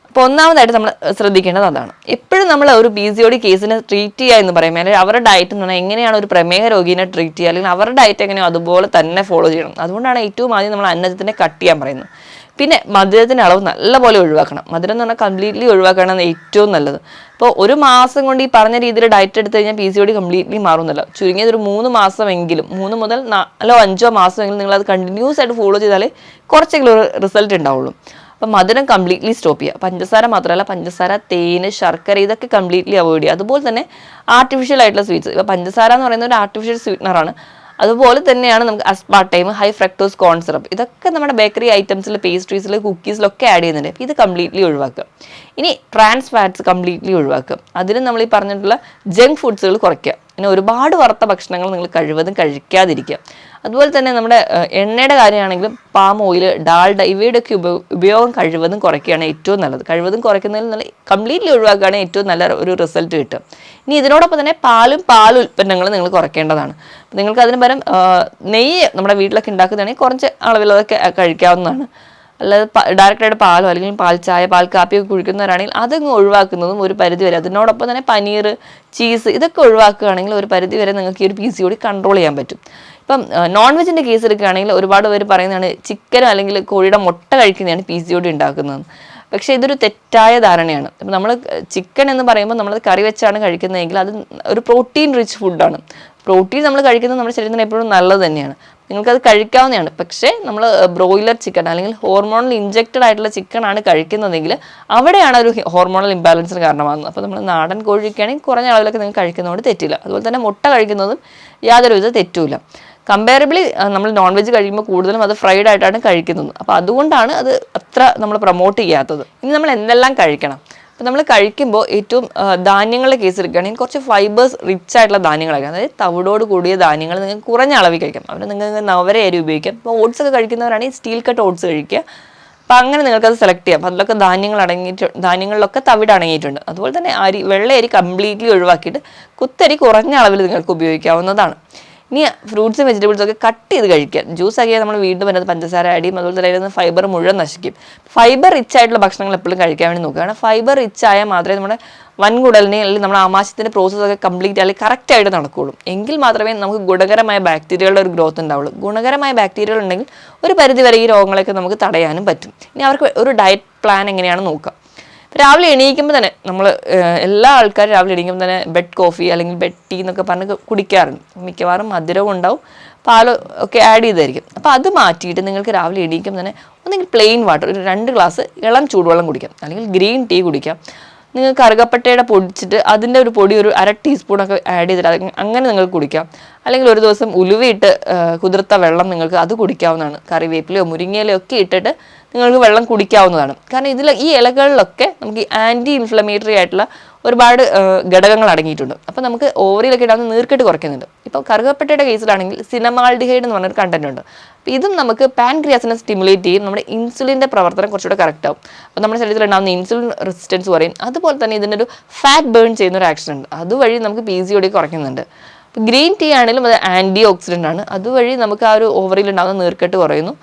അപ്പോൾ ഒന്നാമതായിട്ട് നമ്മൾ ശ്രദ്ധിക്കേണ്ടത് അതാണ്. എപ്പോഴും നമ്മൾ ഒരു പി സി ഒ കേസിനെ ട്രീറ്റ് ചെയ്യുക എന്ന് പറയുമ്പോൾ അല്ലെങ്കിൽ അവരുടെ ഡയറ്റ് എന്ന് പറഞ്ഞാൽ എങ്ങനെയാണ് ഒരു പ്രമേഹ രോഗീനെ ട്രീറ്റ് ചെയ്യുക അല്ലെങ്കിൽ അവരുടെ ഡയറ്റ് എങ്ങനെയോ അതുപോലെ തന്നെ ഫോളോ ചെയ്യണം. അതുകൊണ്ടാണ് ഏറ്റവും ആദ്യം നമ്മൾ അന്നജത്തിനെ കട്ട് ചെയ്യാൻ പറയുന്നത്. പിന്നെ മധുരത്തിന്റെ അളവ് നല്ലപോലെ ഒഴിവാക്കണം. മധുരം എന്ന് പറഞ്ഞാൽ കംപ്ലീറ്റ്ലി ഒഴിവാക്കണമെന്ന് ഏറ്റവും നല്ലത്. അപ്പോൾ ഒരു മാസം കൊണ്ട് ഈ പറഞ്ഞ രീതിയിൽ ഡയറ്റ് എടുത്തു കഴിഞ്ഞാൽ P C O D completely മാറുന്നില്ല ചുരുങ്ങിയത് ഒരു മൂന്ന് മാസമെങ്കിലും മൂന്ന് മുതൽ നാലോ അഞ്ചോ മാസമെങ്കിലും നിങ്ങൾ അത് കണ്ടിന്യൂസ് ആയിട്ട് ഫോളോ ചെയ്താലേ കുറച്ചെങ്കിലും ഒരു റിസൾട്ട് ഉണ്ടാവുള്ളൂ. അപ്പം മധുരം കംപ്ലീറ്റ്ലി സ്റ്റോപ്പ് ചെയ്യുക. പഞ്ചസാര മാത്രമല്ല പഞ്ചസാര തേന് ശർക്കര ഇതൊക്കെ കംപ്ലീറ്റ്ലി അവോയ്ഡ് ചെയ്യുക. അതുപോലെ തന്നെ ആർട്ടിഫിഷ്യൽ ആയിട്ടുള്ള സ്വീറ്റ്സ് ഇപ്പോൾ പഞ്ചസാര എന്ന് പറയുന്നത് ഒരു ആർട്ടിഫിഷ്യൽ സ്വീറ്റ്നറാണ് അതുപോലെ തന്നെയാണ് നമുക്ക് aspartame high fructose corn syrup ഇതൊക്കെ നമ്മുടെ ബേക്കറി ഐറ്റംസിൽ പേസ്ട്രീസിൽ കുക്കീസിലൊക്കെ ആഡ് ചെയ്യുന്നുണ്ട്. ഇത് കംപ്ലീറ്റ്ലി ഒഴിവാക്കുക. ഇനി ട്രാൻസ് ഫാറ്റ്സ് കംപ്ലീറ്റ്ലി ഒഴിവാക്കുക. അതിന് നമ്മൾ ഈ പറഞ്ഞിട്ടുള്ള ജങ്ക് ഫുഡ്സുകൾ കുറയ്ക്കുക. പിന്നെ ഒരുപാട് വറുത്ത ഭക്ഷണങ്ങൾ നിങ്ങൾ കഴിവതും കഴിക്കാതിരിക്കുക. അതുപോലെ തന്നെ നമ്മുടെ എണ്ണയുടെ കാര്യമാണെങ്കിലും പാം ഓയിൽ ഡാൽഡ ഇവയുടെയൊക്കെ ഉപ- ഉപയോഗം കഴിവതും കുറയ്ക്കുകയാണ് ഏറ്റവും നല്ലത്. കഴിവതും കുറയ്ക്കുന്നതിൽ നല്ല കംപ്ലീറ്റ്ലി ഒഴിവാക്കുകയാണ് ഏറ്റവും നല്ല ഒരു റിസൾട്ട് കിട്ടും ഇനി ഇതിനോടൊപ്പം തന്നെ പാലും പാൽ ഉൽപ്പന്നങ്ങളും നിങ്ങൾ കുറയ്ക്കേണ്ടതാണ്. നിങ്ങൾക്ക് അതിന് പകരം നെയ്യ് നമ്മുടെ വീട്ടിലൊക്കെ ഉണ്ടാക്കുന്നതാണെങ്കിൽ കുറച്ച് അളവിൽ അതൊക്കെ കഴിക്കാവുന്നതാണ്. അല്ലാതെ ഡയറക്റ്റായിട്ട് പാലോ അല്ലെങ്കിൽ പാൽ ചായ പാൽ കാപ്പിയൊക്കെ കുഴിക്കുന്നവരാണെങ്കിൽ അതങ്ങ് ഒഴിവാക്കുന്നതും ഒരു പരിധി വരെ. അതിനോടൊപ്പം തന്നെ പനീർ ചീസ് ഇതൊക്കെ ഒഴിവാക്കുകയാണെങ്കിൽ ഒരു പരിധി വരെ നിങ്ങൾക്ക് ഈ ഒരു പി സി കൂടി കൺട്രോൾ ചെയ്യാൻ പറ്റും. ഇപ്പം നോൺ വെജിന്റെ കേസ് എടുക്കുകയാണെങ്കിൽ ഒരുപാട് പേര് പറയുന്നതാണ് ചിക്കനോ അല്ലെങ്കിൽ കോഴിയുടെ മുട്ട കഴിക്കുന്നതാണ് പി സി ഒടി ഉണ്ടാക്കുന്നത്. പക്ഷേ ഇതൊരു തെറ്റായ ധാരണയാണ്. നമ്മൾ ചിക്കൻ എന്ന് പറയുമ്പോൾ നമ്മൾ കറി വെച്ചാണ് കഴിക്കുന്നതെങ്കിൽ അത് ഒരു പ്രോട്ടീൻ റിച്ച് ഫുഡാണ് പ്രോട്ടീൻ നമ്മൾ കഴിക്കുന്നത് നമ്മുടെ ശരീരത്തിന് എപ്പോഴും നല്ലത് തന്നെയാണ്. നിങ്ങൾക്കത് കഴിക്കാവുന്നതാണ്. പക്ഷേ നമ്മൾ ബ്രോയിലർ ചിക്കൻ അല്ലെങ്കിൽ ഹോർമോണൽ ഇഞ്ചക്റ്റഡ് ആയിട്ടുള്ള ചിക്കൻ ആണ് കഴിക്കുന്നതെങ്കിൽ അവിടെയാണ് ഒരു ഹോർമോണൽ ഇംബാലൻസിന് കാരണമാകുന്നത്. അപ്പോൾ നമ്മൾ നാടൻ കോഴിക്കാണെങ്കിൽ കുറഞ്ഞ അളവിലൊക്കെ നിങ്ങൾ കഴിക്കുന്നതുകൊണ്ട് തെറ്റില്ല. അതുപോലെ തന്നെ മുട്ട കഴിക്കുന്നതും യാതൊരു വിധ തെറ്റുമില്ല. കമ്പാരബിളി നമ്മൾ നോൺ വെജ് കഴിക്കുമ്പോൾ കൂടുതലും അത് ഫ്രൈഡ് ആയിട്ടാണ് കഴിക്കുന്നത്. അപ്പോൾ അതുകൊണ്ടാണ് അത് അത്ര നമ്മൾ പ്രൊമോട്ട് ചെയ്യാത്തത്. ഇനി നമ്മൾ എന്തെല്ലാം കഴിക്കണം? അപ്പോൾ നമ്മൾ കഴിക്കുമ്പോൾ ഏറ്റവും ധാന്യങ്ങളുടെ കേസ് എടുക്കുകയാണെങ്കിൽ കുറച്ച് ഫൈബേഴ്സ് റിച്ച് ആയിട്ടുള്ള ധാന്യങ്ങളൊക്കെ അതായത് തവിടോട് കൂടിയ ധാന്യങ്ങൾ നിങ്ങൾക്ക് കുറഞ്ഞ അളവിൽ കഴിക്കാം. അവിടെ നിങ്ങൾക്ക് നവര അരി ഉപയോഗിക്കാം. ഇപ്പോൾ ഓട്സ് ഒക്കെ കഴിക്കുന്നവരാണെങ്കിൽ സ്റ്റീൽ കട്ട് ഓട്സ് കഴിക്കുക. അപ്പോൾ അങ്ങനെ നിങ്ങൾക്കത് സെലക്ട് ചെയ്യാം. അതിലൊക്കെ ധാന്യങ്ങൾ അടങ്ങിയിട്ട് ധാന്യങ്ങളിലൊക്കെ തവിട് അടങ്ങിയിട്ടുണ്ട്. അതുപോലെ തന്നെ അരി വെള്ള അരി കംപ്ലീറ്റ്ലി ഒഴിവാക്കിയിട്ട് കുത്തരി കുറഞ്ഞ അളവിൽ നിങ്ങൾക്ക് ഉപയോഗിക്കാവുന്നതാണ്. ഇനി ഫ്രൂട്ട്സും വെജിറ്റബിൾസും ഒക്കെ കട്ട് ചെയ്ത് കഴിക്കുക. ജ്യൂസ് ആക്കിയാൽ നമ്മൾ വീണ്ടും വരുന്നത് പഞ്ചസാര അടിയും അതുപോലെ തന്നെ അതിൽ ഫൈബർ മുഴുവൻ നശിക്കും. ഫൈബർ റിച്ച് ആയിട്ടുള്ള ഭക്ഷണങ്ങൾ എപ്പോഴും കഴിക്കാൻ വേണ്ടി നോക്കുക. കാരണം ഫൈബർ റിച്ച് ആയാൽ മാത്രമേ നമ്മുടെ വൻകുടലിനെ അല്ലെങ്കിൽ നമ്മുടെ ആമാശയത്തിന്റെ പ്രോസസ്സൊക്കെ കംപ്ലീറ്റ് അല്ലെങ്കിൽ കറക്റ്റ് ആയിട്ട് നടക്കുകയുള്ളൂ. എങ്കിൽ മാത്രമേ നമുക്ക് ഗുണകരമായ ബാക്ടീരിയകളുടെ ഒരു ഗ്രോത്ത് ഉണ്ടാവുള്ളൂ. ഗുണകരമായ ബാക്ടീരിയകൾ ഉണ്ടെങ്കിൽ ഒരു പരിധി വരെ ഈ രോഗങ്ങളൊക്കെ നമുക്ക് തടയാനും പറ്റും. ഇനി അവർക്ക് ഒരു ഡയറ്റ് പ്ലാൻ എങ്ങനെയാണ് നോക്കുക രാവിലെ എണീക്കുമ്പോൾ തന്നെ നമ്മൾ എല്ലാ ആൾക്കാരും രാവിലെ എണീക്കുമ്പോൾ തന്നെ ബെഡ് കോഫി അല്ലെങ്കിൽ ബെഡ് ടീ എന്നൊക്കെ പറഞ്ഞ് കുടിക്കാറുണ്ട്. മിക്കവാറും മധുരവും ഉണ്ടാവും. പാൽ ഒക്കെ ആഡ് ചെയ്തായിരിക്കും. അപ്പോൾ അത് മാറ്റിയിട്ട് നിങ്ങൾക്ക് രാവിലെ എണീക്കുമ്പോൾ തന്നെ ഒന്നെങ്കിൽ പ്ലെയിൻ വാട്ടർ ഒരു രണ്ട് ഗ്ലാസ് ഇളം ചൂടുവെള്ളം കുടിക്കാം. അല്ലെങ്കിൽ ഗ്രീൻ ടീ കുടിക്കാം. നിങ്ങൾക്ക് കറുകപ്പട്ടയുടെ പൊടിച്ചിട്ട് അതിന്റെ ഒരു പൊടി ഒരു അര ടീസ്പൂണൊക്കെ ആഡ് ചെയ്തിട്ട് അങ്ങനെ നിങ്ങൾ കുടിക്കാം. അല്ലെങ്കിൽ ഒരു ദിവസം ഉലുവയിട്ട് കുതിർത്ത വെള്ളം നിങ്ങൾക്ക് അത് കുടിക്കാവുന്നതാണ്. കറിവേപ്പിലയോ മുരിങ്ങയിലയോ ഒക്കെ ഇട്ടിട്ട് നിങ്ങൾക്ക് വെള്ളം കുടിക്കാവുന്നതാണ്. കാരണം ഇതിൽ ഈ ഇലകളിലൊക്കെ നമുക്ക് ആന്റി ഇൻഫ്ലമേറ്ററി ആയിട്ടുള്ള ഒരുപാട് ഘടകങ്ങൾ അടങ്ങിയിട്ടുണ്ട്. അപ്പോൾ നമുക്ക് ഓവറിയിലൊക്കെ ഇടാവുന്ന നീർക്കെട്ട് കുറയ്ക്കുന്നുണ്ട്. ഇപ്പോൾ കറുകപ്പട്ടയുടെ കേസിലാണെങ്കിൽ സിനമാൾഡിഹൈഡ് എന്ന് പറഞ്ഞൊരു കണ്ടന്റ് ഉണ്ട്. അപ്പോൾ ഇതും നമുക്ക് പാൻക്രിയാസിനെ സ്റ്റിമുലേറ്റ് ചെയ്യും. നമ്മുടെ ഇൻസുലിന്റെ പ്രവർത്തനം കുറച്ചുകൂടെ കറക്റ്റ് ആവും. അപ്പോൾ നമ്മുടെ ശരീരത്തിൽ ഉണ്ടാകുന്ന ഇൻസുലിൻ റെസിസ്റ്റൻസ് കുറയും. അതുപോലെ തന്നെ ഇതിന്റെ ഒരു ഫാറ്റ് ബേൺ ചെയ്യുന്ന ഒരു ആക്ഷൻ ഉണ്ട്. അതുവഴി നമുക്ക് പി സി ഒടി കുറയ്ക്കുന്നുണ്ട്. ഗ്രീൻ ടീ ആണെങ്കിലും അത് ആന്റി ഓക്സിഡന്റ് ആണ്. അതുവഴി നമുക്ക് ആ ഒരു ഓവറിൽ ഉണ്ടാകുന്ന നീർക്കെട്ട് കുറയുന്നു.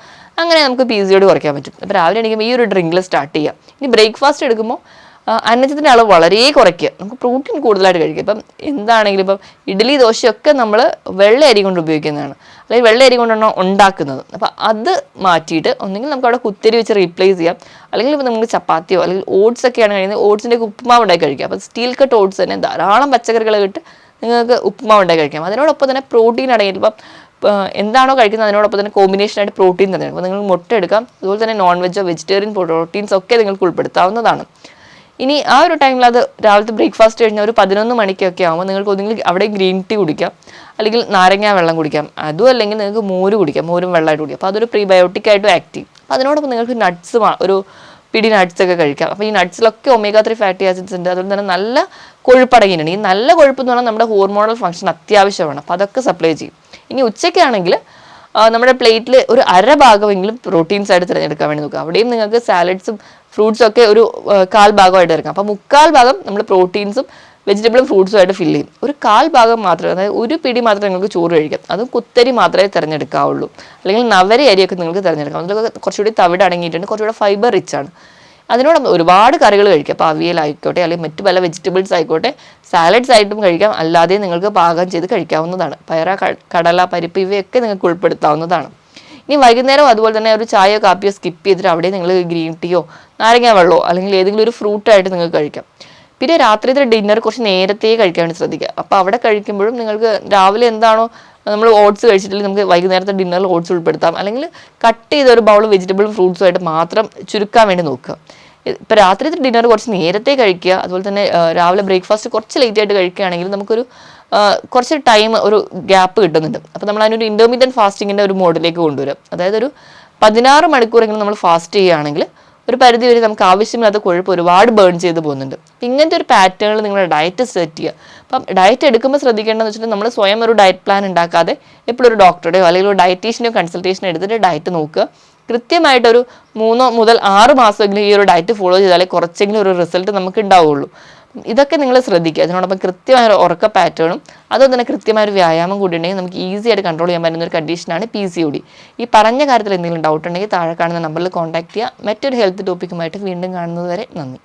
അങ്ങനെ നമുക്ക് പി സി ഒടി കുറയ്ക്കാൻ പറ്റും. അപ്പോൾ രാവിലെ എണീക്കുമ്പോൾ ഈ ഒരു ഡ്രിങ്കിൽ സ്റ്റാർട്ട് ചെയ്യാം. ഇനി ബ്രേക്ക്ഫാസ്റ്റ് എടുക്കുമ്പോൾ അന്നത്തിന്റെ അളവ് വളരെ കുറയ്ക്കുക. നമുക്ക് പ്രോട്ടീൻ കൂടുതലായിട്ട് കഴിക്കുക. ഇപ്പം എന്താണെങ്കിലും ഇപ്പം ഇഡ്ഡലി ദോശയൊക്കെ നമ്മൾ വെള്ള അരി കൊണ്ട് ഉപയോഗിക്കുന്നതാണ്. അല്ലെങ്കിൽ വെള്ള അരി കൊണ്ടാണ് ഉണ്ടാക്കുന്നത്. അപ്പം അത് മാറ്റിയിട്ട് ഒന്നെങ്കിൽ നമുക്ക് അവിടെ കുത്തരി വെച്ച് റീപ്ലേസ് ചെയ്യാം. അല്ലെങ്കിൽ ഇപ്പം നമുക്ക് ചപ്പാത്തിയോ അല്ലെങ്കിൽ ഓട്സ് ഒക്കെയാണ് കഴിയുന്നത് ഓട്സിന്റെ ഉപ്പുമാവ് ഉണ്ടാക്കി കഴിക്കാം. അപ്പം സ്റ്റീൽ കട്ട് ഓട്സ് തന്നെ ധാരാളം പച്ചക്കറികൾ ഇട്ട് നിങ്ങൾക്ക് ഉപ്പുമാവ് ഉണ്ടാക്കി കഴിക്കാം. അതിനോടൊപ്പം തന്നെ പ്രോട്ടീൻ അടങ്ങിയിട്ട് ഇപ്പം എന്താണോ കഴിക്കുന്നത് അതിനോടൊപ്പം തന്നെ കോമ്പിനേഷനായിട്ട് പ്രോട്ടീൻ തന്നെ അപ്പോൾ നിങ്ങൾ മുട്ട എടുക്കാം. അതുപോലെ തന്നെ നോൺ വെജോ വെജിറ്റേറിയൻ പ്രോട്ടീൻസ് ഒക്കെ നിങ്ങൾക്ക് ഉൾപ്പെടുത്താവുന്നതാണ്. ഇനി ആ ഒരു ടൈമിൽ അത് രാവിലത്തെ ബ്രേക്ക്ഫാസ്റ്റ് കഴിഞ്ഞാൽ ഒരു പതിനൊന്ന് മണിക്കൊക്കെ ആകുമ്പോൾ നിങ്ങൾക്ക് ഒന്നുകിൽ അവിടെ ഗ്രീൻ ടീ കുടിക്കാം. അല്ലെങ്കിൽ നാരങ്ങ വെള്ളം കുടിക്കാം. അതും അല്ലെങ്കിൽ നിങ്ങൾക്ക് മോര് കുടിക്കാം. മോരും വെള്ളമായിട്ട് കുടിക്കാം. അപ്പോൾ അതൊരു പ്രീബയോട്ടിക് ആയിട്ടും ചെയ്യും. അപ്പോൾ അതിനോടൊപ്പം നിങ്ങൾക്ക് നട്ട്സ് ഒരു പിടി നട്ട്സ് ഒക്കെ കഴിക്കാം. അപ്പോൾ ഈ നട്ട്സിലൊക്കെ ഒമേഗ ത്രീ ഫാറ്റി ആസിഡ്സ് ഉണ്ട്. അതുപോലെ തന്നെ നല്ല കൊഴുപ്പടങ്ങിയിട്ടുണ്ട് ഈ നല്ല കൊഴുപ്പ് എന്ന് പറഞ്ഞാൽ നമ്മുടെ ഹോർമോണൽ ഫംഗ്ഷൻ അത്യാവശ്യമാണ്. അപ്പോൾ അതൊക്കെ സപ്ലൈ ചെയ്യും. ഇനി ഉച്ചയ്ക്കാണെങ്കിൽ നമ്മുടെ പ്ലേറ്റിൽ ഒരു അര ഭാഗമെങ്കിലും പ്രോട്ടീൻസ് ആയിട്ട് തിരഞ്ഞെടുക്കാൻ വേണ്ടി നോക്കുക. അവിടെയും നിങ്ങൾക്ക് സാലഡ്സും ഫ്രൂട്ട്സും ഒക്കെ ഒരു കാൽ ഭാഗമായിട്ട് ഇറക്കാം. അപ്പോൾ മുക്കാൽ ഭാഗം നമ്മൾ പ്രോട്ടീൻസും വെജിറ്റബിളും ഫ്രൂട്ട്സും ആയിട്ട് ഫില്ല് ചെയ്യും. ഒരു കാൽ ഭാഗം മാത്രമേ അതായത് ഒരു പിടി മാത്രമേ നിങ്ങൾക്ക് ചോറ് കഴിക്കാം. അതും കുത്തരി മാത്രമേ തിരഞ്ഞെടുക്കാവുള്ളൂ. അല്ലെങ്കിൽ നവരി അരിയൊക്കെ നിങ്ങൾക്ക് തിരഞ്ഞെടുക്കാം. അതിലൊക്കെ കുറച്ചുകൂടി തവിട് അടങ്ങിയിട്ടുണ്ട്. കുറച്ചുകൂടി ഫൈബർ റിച്ച് ആണ്. അതിനോട് ഒരുപാട് കറികൾ കഴിക്കാം. അപ്പോൾ അവിയലായിക്കോട്ടെ അല്ലെങ്കിൽ മറ്റു പല വെജിറ്റബിൾസ് ആയിക്കോട്ടെ സാലഡ്സ് ആയിട്ടും കഴിക്കാം. അല്ലാതെ നിങ്ങൾക്ക് പാകം ചെയ്ത് കഴിക്കാവുന്നതാണ്. പയറ കടല പരിപ്പ് ഇവയൊക്കെ നിങ്ങൾക്ക് ഉൾപ്പെടുത്താവുന്നതാണ്. ഇനി വൈകുന്നേരം അതുപോലെ തന്നെ ഒരു ചായയോ കാപ്പിയോ സ്കിപ്പ് ചെയ്തിട്ട് അവിടെ നിങ്ങൾ ഗ്രീൻ ടീയോ നാരങ്ങ വെള്ളമോ അല്ലെങ്കിൽ ഏതെങ്കിലും ഒരു ഫ്രൂട്ടായിട്ട് നിങ്ങൾക്ക് കഴിക്കാം. പിന്നെ രാത്രിയത്തെ ഡിന്നർ കുറച്ച് നേരത്തെ കഴിക്കാൻ വേണ്ടി ശ്രദ്ധിക്കുക. അപ്പോൾ അവിടെ കഴിക്കുമ്പോഴും നിങ്ങൾക്ക് രാവിലെ എന്താണോ നമ്മൾ ഓട്സ് കഴിച്ചിട്ടില്ലെങ്കിൽ നമുക്ക് വൈകുന്നേരത്തെ ഡിന്നറിൽ ഓട്സ് ഉൾപ്പെടുത്താം. അല്ലെങ്കിൽ കട്ട് ചെയ്ത ഒരു ബൗൾ വെജിറ്റബിളും ഫ്രൂട്ട്സും ആയിട്ട് മാത്രം ചുരുക്കാൻ വേണ്ടി നോക്കുക. ഇപ്പോൾ രാത്രിയത്തെ ഡിന്നർ കുറച്ച് നേരത്തെ കഴിക്കുക. അതുപോലെ തന്നെ രാവിലെ ബ്രേക്ക്ഫാസ്റ്റ് കുറച്ച് ലേറ്റ് ആയിട്ട് കഴിക്കുകയാണെങ്കിൽ നമുക്കൊരു കുറച്ച് ടൈം ഒരു ഗ്യാപ്പ് കിട്ടുന്നുണ്ട്. അപ്പോൾ നമ്മൾ അതിനൊരു ഇന്റർമീഡിയറ്റ് ഫാസ്റ്റിങ്ങിന്റെ ഒരു മോഡിലേക്ക് കൊണ്ടുവരും. അതായത് ഒരു പതിനാറ് മണിക്കൂറെങ്കിലും നമ്മൾ ഫാസ്റ്റ് ചെയ്യുകയാണെങ്കിൽ ഒരു പരിധി വരെ നമുക്ക് ആവശ്യമില്ലാത്ത കൊഴുപ്പ് ഒരുപാട് ബേൺ ചെയ്ത് പോകുന്നുണ്ട്. അപ്പം ഇങ്ങനത്തെ ഒരു പാറ്റേണിൽ നിങ്ങളുടെ ഡയറ്റ് സെറ്റ് ചെയ്യുക. അപ്പം ഡയറ്റ് എടുക്കുമ്പോൾ ശ്രദ്ധിക്കേണ്ടതെന്ന് വെച്ചിട്ട് നമ്മൾ സ്വയം ഒരു ഡയറ്റ് പ്ലാൻ ഉണ്ടാക്കാതെ എപ്പോഴും ഒരു ഡോക്ടറുടെയോ അല്ലെങ്കിൽ ഒരു ഡയറ്റീഷ്യനെയോ കൺസൾട്ടേഷൻ എടുത്തിട്ട് ഡയറ്റ് നോക്കുക. കൃത്യമായിട്ടൊരു മൂന്നോ മുതൽ ആറ് മാസമെങ്കിലും ഈ ഒരു ഡയറ്റ് ഫോളോ ചെയ്താലേ കുറച്ചെങ്കിലും ഒരു റിസൾട്ട് നമുക്ക് ഉണ്ടാവുള്ളൂ. ഇതൊക്കെ നിങ്ങൾ ശ്രദ്ധിക്കുക. അതിനോടൊപ്പം കൃത്യമായ ഒരു ഉറക്ക പാറ്റേണും അതുപോലെ തന്നെ കൃത്യമായ ഒരു വ്യായാമം കൂടി ഉണ്ടെങ്കിൽ നമുക്ക് ഈസി ആയിട്ട് കൺട്രോൾ ചെയ്യാൻ പറ്റുന്ന ഒരു കണ്ടീഷനാണ് പി സി ഒ ഡി ഈ പറഞ്ഞ കാര്യത്തിൽ എന്തെങ്കിലും ഡൗട്ട് ഉണ്ടെങ്കിൽ താഴെ കാണുന്ന നമ്പറിൽ കോൺടാക്ട് ചെയ്യുക. മറ്റൊരു ഹെൽത്ത് ടോപ്പിക്കുമായിട്ട് വീണ്ടും കാണുന്നത് വരെ നന്ദി.